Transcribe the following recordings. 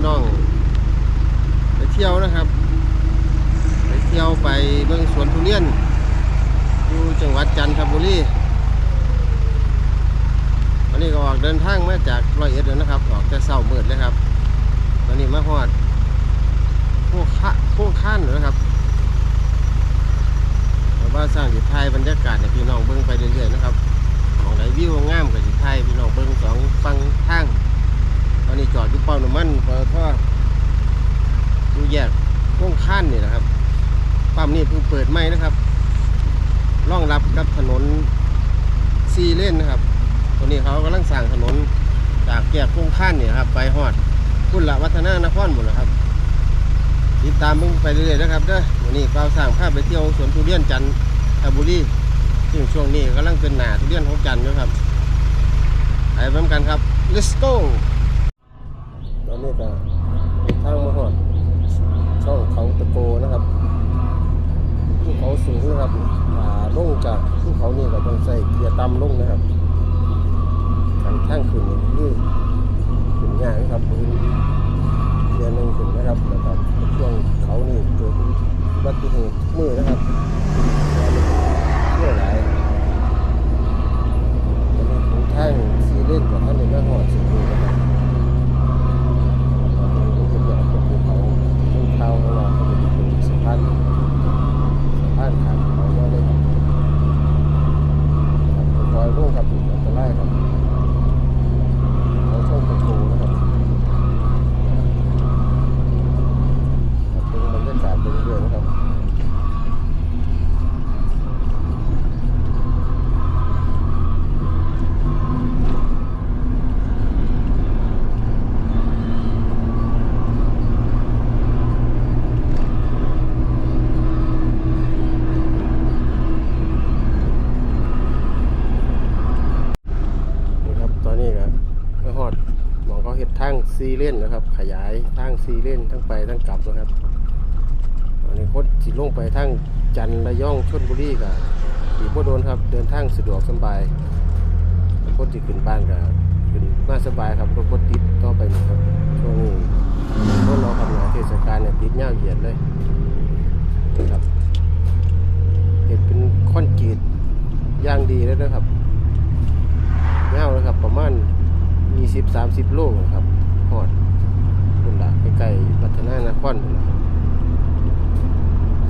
พี่น้อง ไปเที่ยวนะครับ ไปเที่ยวไปเบิ่งสวนทุเรียน อยู่จังหวัดจันทบุรีวันนี้ก็ออกเดินทางมาจากร้อยเอ็ดแล้วนะครับ ออกแต่เช้ามืดเลยครับตอนนี้มาฮอดโคคะโคข้านนะครับแต่ว่าสร้างสิไทยบรรยากาศให้พี่น้องเบิ่งไปเรื่อยๆนะครับมองไหนวิวงามกับสิไทยพี่น้องเบิ่งสองฟังทาง อนนี้จอดอยู่ปั๊มน้ำมันพอท่ออยู่แยกโค้งข้านนี่นะครับ ปั๊มนี่เพิ่งเปิดใหม่นะครับรองรับกับถนนซีเลนนะครับตัวนี้เขากำลังสร้างถนนจากแยกโค้งข้านนี่นครับ ไปฮอดกุละวัฒนานครหมดแล้วครับติดตามมึงไปเรื่อยๆนะครับเด้อวันนี้เราสร้างภาพไปเที่ยวสวนทุเรียนจันทบุรีซึ่งช่วงนี้กำลังเป็นหนาทุเรียนของจันทร์อยู่ครับไปพร้อมกันครับ let's go นนี้ก็ทางมาหอดช่องเขาตะโกนะครับภูเขาสูงนะครับอ่าลงจากภูเขานี่ก็ต้องใส่เกียร์ต่ำลงนะครับขันทางขึ้นนี่ขึ้นยากนะครับพื้นเดือนหนึ่งถึงนะครับแล้วก็ช่วงเขานี่เกิดอุบัติเหตุมือนะครับเชื่อหลายตอนนี้ผมทางซีเล่นกับท่านในแม่หอดสุดเลยนะครับตอนนี้ผมจะอยากเป็นภูเขาภูเขาของเราเขาจะเป็นสะพานสะพานขาดเขาว่าเลยครับครับคอยร่วงครับอันตรายครับเขาช่องตะโกนะครับ ครับเป็นบรรยากาศไปเรื่อยๆนะครับนี่ครับตอนนี้ก็มาฮอดหมองเขาเห็ดทางซีเลนนะครับ ขย ทางซีเล่นทั้งไปทั้งกลับนะครับอันนี้โคตรสิลงไปทั้งจันระยองชลบุรีกับสีโบโดนครับเดินทางสะดวกสบายโคตรสิขึ้นบ้านกับขึ้นมาสบายครับรถบติดต่อไปนะครับช่วงนี้พวกเราทำงานเทศกาลเนี่ยติดเงาเหยียดเลยนะครับเห็นเป็นคอนกรีตอย่างดีแล้วนะครับเงาวนะครับประมาณ20-30 โลนะครับหอดคุณละใกล้ๆพัฒนานครพุ่นล่ะ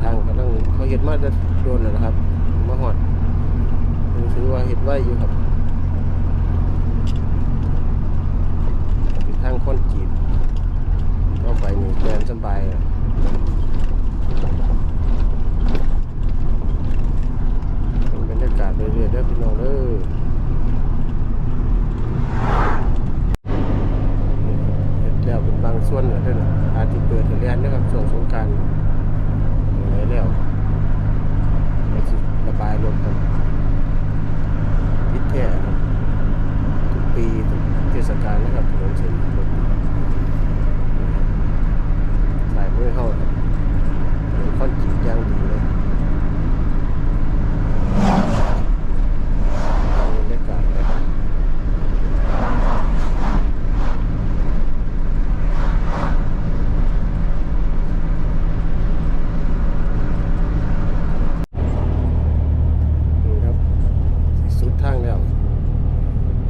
ทางกำลังเขาเห็ดมาจะโดนแล้วนะครับ มาหอดยังถือว่าเห็ดไว้อยู่ครับเป็นทางค้อนกรีดก็ไปนี่แดนสบายอะเป็นบรรยากาศเรื่อยๆเด้อพี่น้องเด้อเฮ็ด แล้วเป็นบางส่วนแล้วเด้อนะอาจจะเปิดเรียนนะครับช่วงสงการไหนแล้วไปสิระบายรถครับพิษแท้ครับทุกปีทุกเทศกาลนะครับถนนเส้นรถสายมือเข้าครับคอนกรีตย่างดีเลยบรรยากาศนะครับ นี่ครับสุดทางแล้ว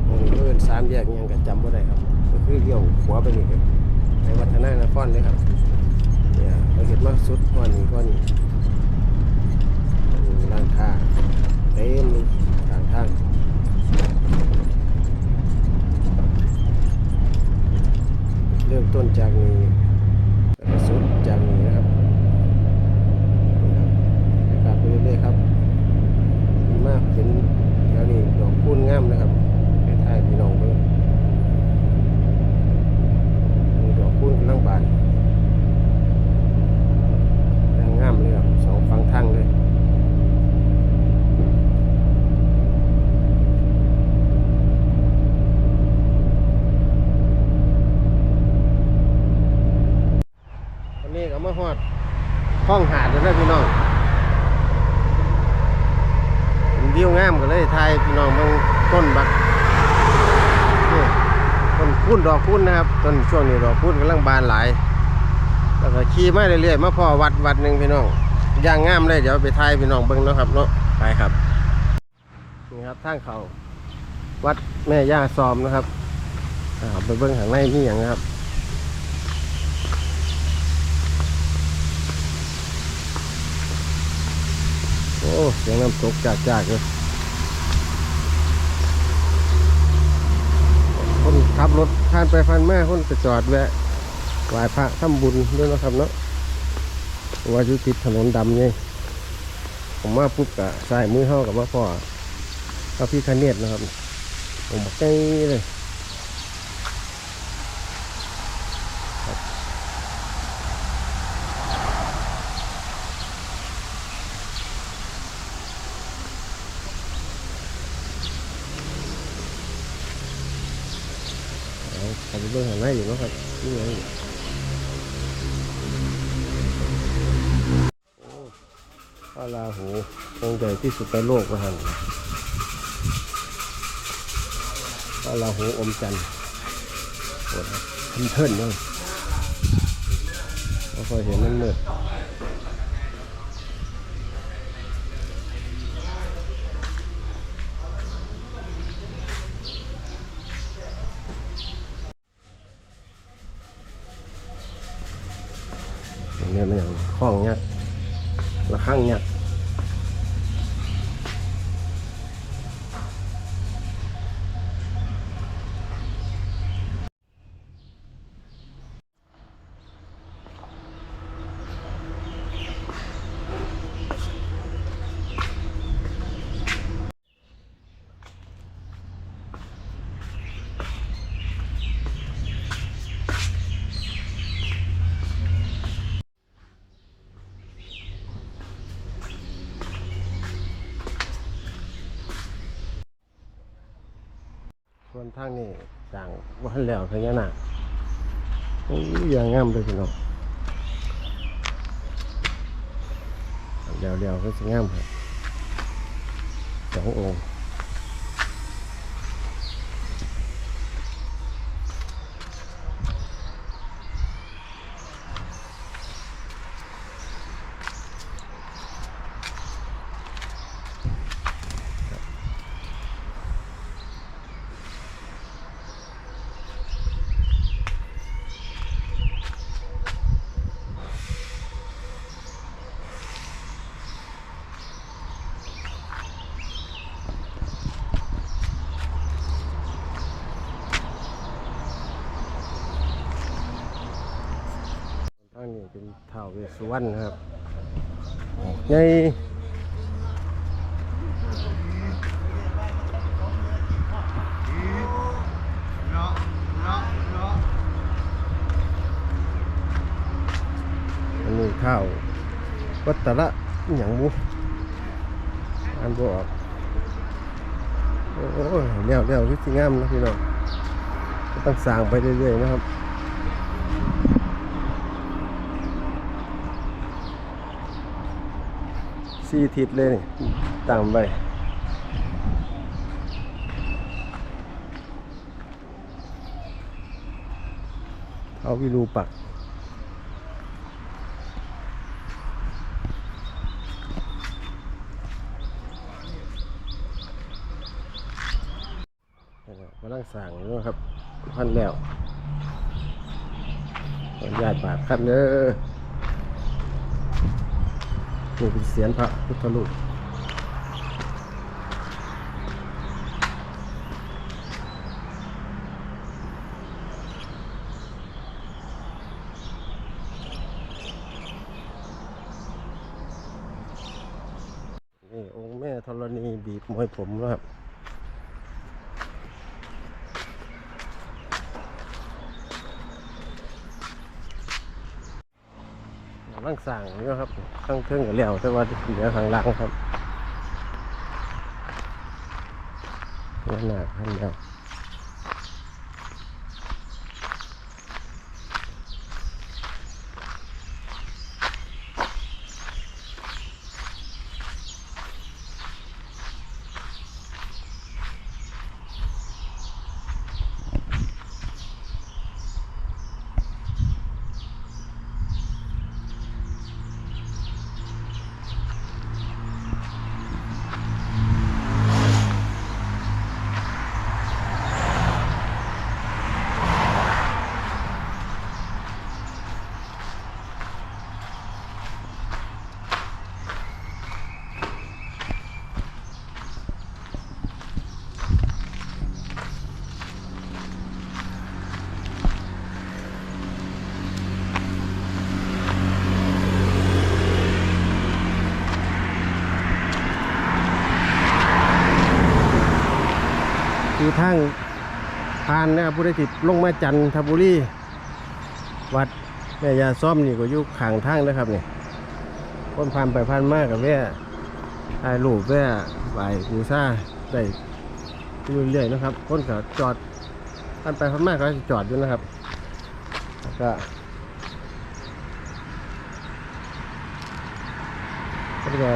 มองเอิน สามแยกยังก็จำบ่ได้ครับ ก็คือเลี้ยวขวาไปนี่ครับในวัฒนานครเลยครับเนี่ยเราเห็นมาสุดก้อนนี้ก้อนนี้ร้านค้าเต็มเลยทางทางเริ่มต้นจากนี้แล้วสุดจากนี้นะครับกลับบรรยากาศไปเรื่อยๆครับดีมากเห็นแถวนี้ดอกคูณงามนะครับ ไปถ่พี่น้องเบิ่งมีดอกคูณกำลังบานงามเลยครับสองฝั่งทางเลยวันนี้ก็มาฮอดห้องหาดแล้วนะพี่น้องเป็นวิวงามก็เลยถ่ายพี่น้องเบิ่งต้นบัก ต้นคูนดอกคูนนะครับต้นช่วงนี้ดอกคูนกำลังบานหลาย แล้วก็ขี่มาเรื่อยๆมาพอวัดวัดหนึ่งพี่น้องย่างงามเลยเดี๋ยวไปถ่ายพี่น้องเบิ่งเนาะครับเนาะไปครับนี่ครับทางเขาวัดแม่ย่าซอมนะครับอ่าไปเบิ่งข้างในมีอย่างนะครับโอ้เสียงน้ำตกจากจากเลยคน ขับรถผ่านไปผ่านมาคนจะจอดแวะไหว้พระทำบุญด้วยนะครับเนาะว่าอยู่ติดถนนดำไงผมมาปุ๊บกะใส่มือเท้ากับว่าพ่อพระพี่คเนตนะครับ ผมบอกใกล้เลย เอาทำเรื่องข้างในอยู่เนาะครับนี่ไงโอ้ พระราหูองค์ใหญ่ที่สุดในโลกนะฮะพระราหูอมจันทร์โอ้ทำเทินเลยไม่ค่อยเห็นมันเนี่ย วนทางนี้จางวันแล้วพญานาคโอ้ยอย่างงามเลยพี่น้องเดี๋ยวเดี๋ยวๆก็จะงามครับสององค์ ท้าวเวสสุวรรณครับใหญ่อันนี้ข้าววัตระอหย่างบุอันบออกโอ้ยเลี้ยวเลี้ยวที่สิงามนะพี่น้องต้องสร้างไปเรื่อยๆนะครับ สี่ทิศเลยนี่ตามไปเอาวิรูปักกำลังสั่งอยู่นะครับพันแล้วขออนุญาตบาทครับเด้อ นี่เป็นเสียนพระพุทธรูปนี่องค์แม่ธรณีบีบมวยผมนะครับกำลัง สั่งอยู่ครับข้างเครื่องกับแล้วแต่ว่าเหลือข้างล่างครับนั่นหนักข้างเดียวานนะครับผู้ได้ติดลงมาจันทบุรีวัดแม่ยาซ่อมนี่ก็อยู่ข้างทางนะครับนี่คนผ่านไปผ่านมากกับแว่ถ่ายรูปแว่ไหวบูชาได้เรื่อยๆนะครับคนก็จอดผ่านไปผ่านมากก็จอดอยู่นะครับแล้วก็คนก็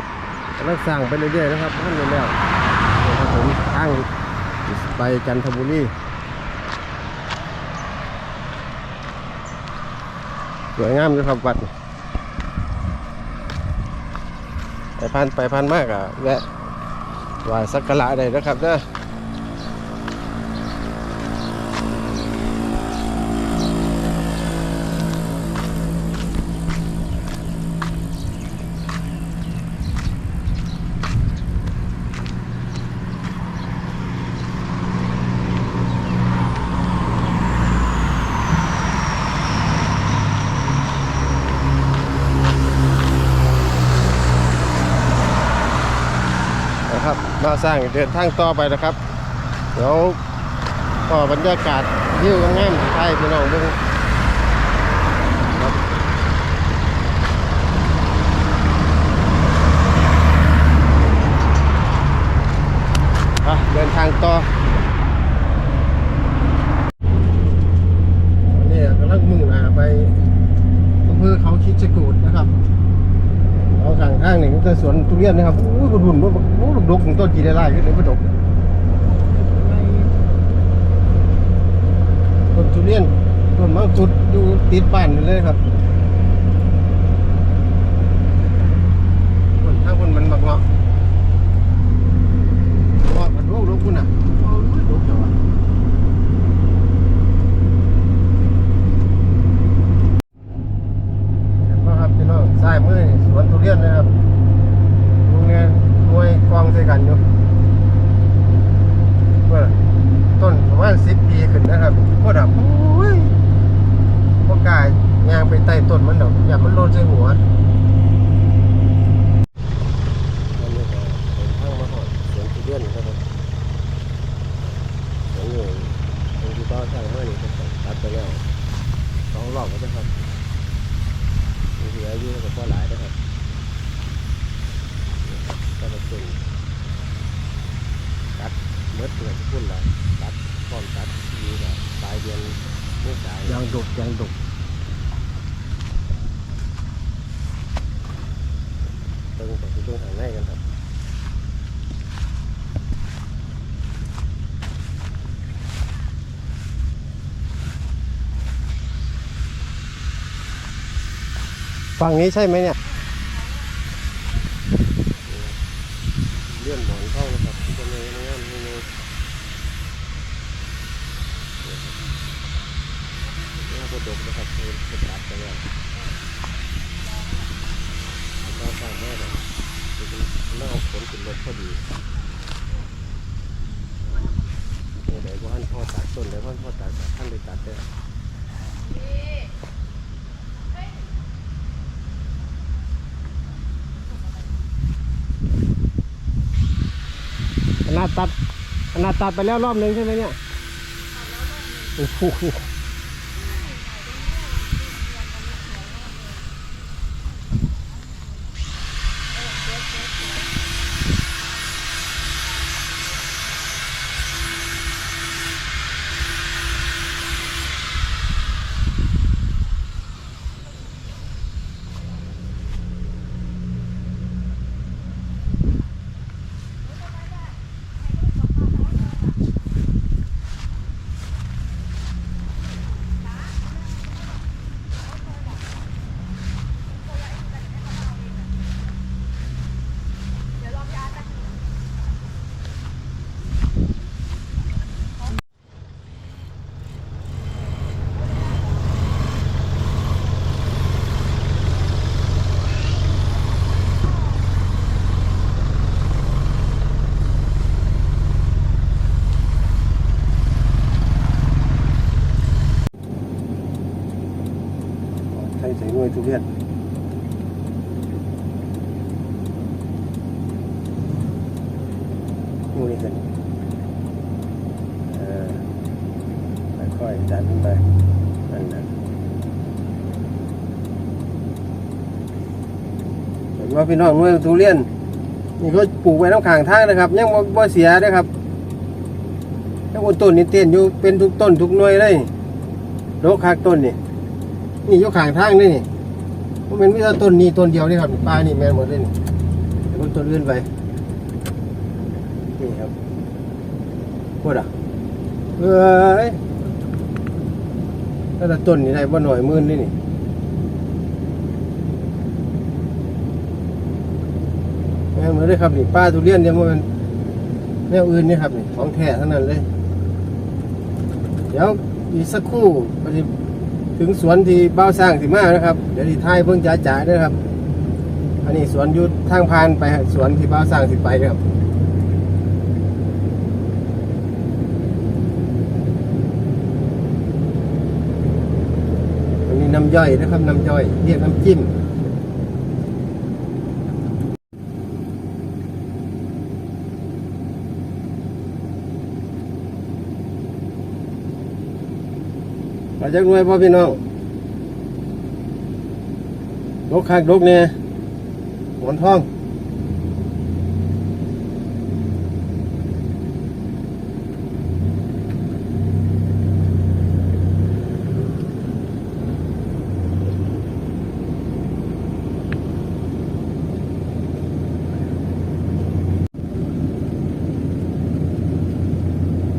กำลังสร้างไปเรื่อยๆนะครับท่านนี้แล้วนี่ครับผมทางไปจันทบุรี สวยงามด้วยครับวัดไปพันไปพันมากอะแวะไหวสักการะได้นะครับเด้อ มาสร้างเดินทางต่อไปนะครับ เดี๋ยวก็บรรยากาศยิ่งง่ายๆไทยพี่น้องเบิ่งครับอะเดินทางต่อนี่กำลังมุ่งหน้าไปอำเภอเขาคิดจกูดนะครับ เอาข้างข้างนี่มันจะ สวนทุเรียนนะครับอู้ยหุ่นๆว่าโอ้ลูกดกของต้นจีได้ไล่ขึ้นเลยมันดกต้นทุเรียนต้นมังคุดอยู่ติดบ้านเลยครับต้นทาคนมันบักเงาะเงาะมันโรคดกคุณอะโอ้ยดกจังวะเห็นป่ะครับพี่น้องซ้ายมือนี่สวนทุเรียนนะครับโรงเรียนหน่วยกองใส่กันอยู่เมื่อต้นประมาณสิบปีขึ้นนะครับพวกดับโอ้ยพวกกายยางไปใต้ต้นมันดอกอย่ามันโลดใส่หัวอันนี้ก็เป็นทางมาหอดสวนทุเรียนนะครับสวนอยู่ตรงที่ต่อทางมานี่ก็ตัดไปแล้ว สองรอบก็จะครับมีเหลืออยู่กับพ่อหลายนะครับก็จะเป็นตัดเมื่อเดือนพุ่นละตัดพร้อมตัดอยู่แบบปลายเดือนเมษายนยางดกยางดกเติงไปที่เบื้องทางในกันครับ ฝั่งนี้ใช่ไหมเนี่ยเลื่อนหมอนเข้านะครับที่จะในงานในหน้าบดกนะครับเป็นตัดไปแล้วก็สร้างแม่เลยน่าเอาผลขึ้นรถพอดีเดี๋ยวพ่อท่านพ่อตัดต้นเดี๋ยวพ่อพ่อตัดท่านไปตัดได้ นาดตัดขนาดตัดไปแล้วรอบหนึ่งใช่ไหมเนี่ยโอ้โหใช้ใส่หน่วยทุเรียนหน่วยกันไปนั่นแหละเห็นว่าพี่น้องเมื่อทุเรียนนี่ก็ปลูกไว้น้ำขางทางนะครับ ยังบ่บ่เสียนะครับยังบนต้นนี่เต้นอยู่เป็นทุกต้นทุกหน่วยเลยโรคคากต้นนี่นี่อยู่ขางทางนี่ มันเป็นวิธีต้นนี้ต้นเดียวนี่ครับปลานี่แม่นหมดเลยนี่แต่คนต้นอื่อนไปนี่ครับพูดอะเอ้ยแต่ละต้นนี่ได้บ่หน่อยมื่นนี่นี่แม่นมาเลยครับนี่ป้าทุเรียนเนี่ยมันแนวอื่นนี่ครับนี่ของแท้ทั้งนั้นเลย เดี๋ยวอีกสักครู่ก็จะ ถึงสวนที่เบ้าสร้างสิมานะครับ เดี๋ยวที่ท้ายเพิ่งจ๋าจ๋ายนะครับ อันนี้สวนยุททางพานไปสวนที่เบ้าสร้างสิไปครับอันนี้น้ำย่อยนะครับน้ำย่อยเรียกน้ำจิ้ม มาจากหน่วยพ่อพี่น้องลกคักลกเนี่ยหมอนทอง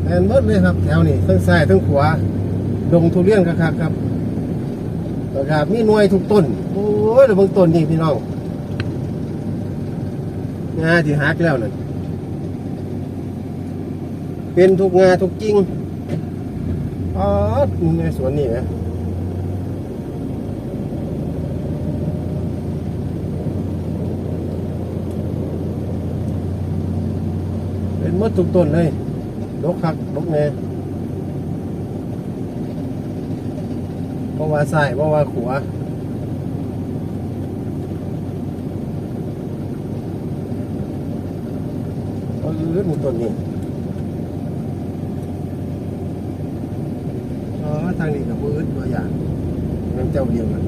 แอนหมดเลยครับ แถวนี้ทั้งซ้ายทั้งขวา ดงทุเรียนครับครับครับมีหน่วยทุกต้น โอ้ยเดี๋ยวเบิ่งต้นนี่พี่น้องงาที่หักแล้วนั่นเป็นทุกงาทุกจริงอ๋อในสวนนี่นะเป็นมดทุกต้นเลยดกคักดกแน่ เพราะว่าซ้ายเพราะว่าขัวาเออหนึ่งต้นนี้อ๋อทางนี้กับมืดตัวอย่างนั่นเจ้าเดียวกัน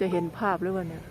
จะเห็นภาพหรือเปล่าเนี่ย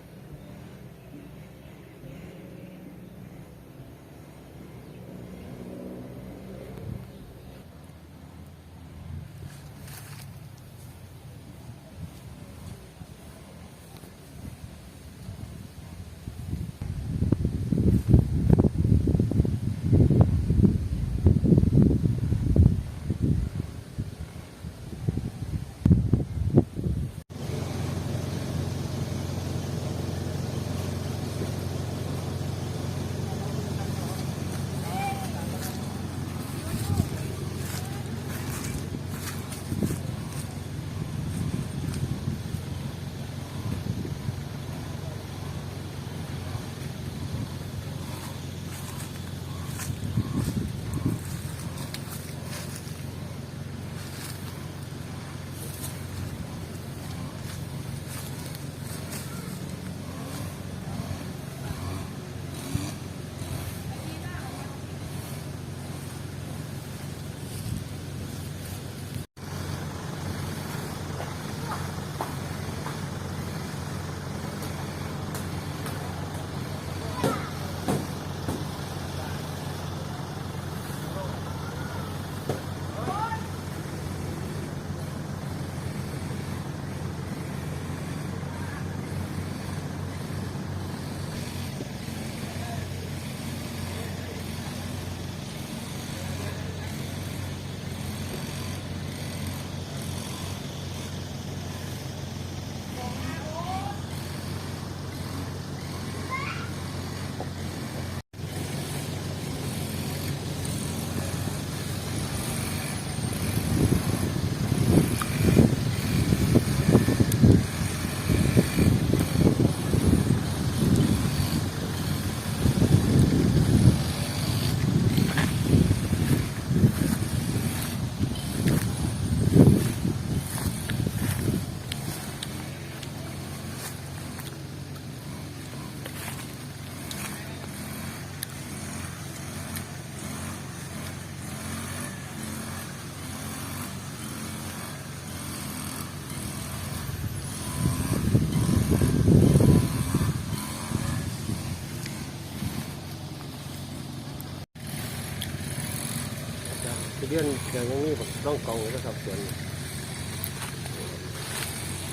เดือนเดือนนี้ต้องกองนะครับส่วน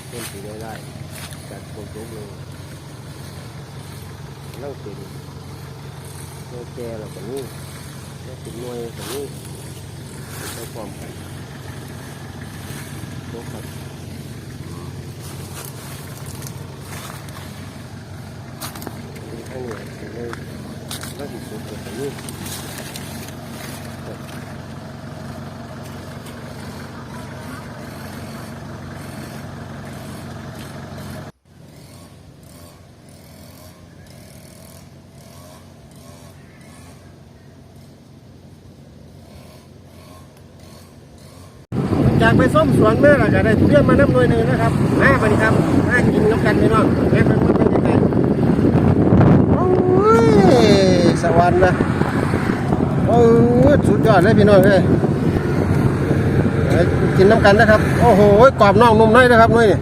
เริ่มสีน้อยได้จากคนทุกเลยเล่าเป็นโนแกเราแบบนี้แล้วเป็นหน่วยแบบนี้ใช้ความกันโลครับมีข้างเหนือเป็นเลยแล้วอีกส่วนแบบนี้ จากไปส้มสวนเมื่อไร่ก็ได้ทุเรียนมาน้ำหน่วยหนึ่งนะครับมาไปครับมากินน้ำกันไปน้องแม่เป็นคนเป็นยังไงโอ้ยสวรรค์นะโอ้ยสุดยอดเลยพี่น้องเลยเอ้ยกินน้ำกันนะครับ โอ้โหกรอบนอกนุ่มในนะครับน่วยนี่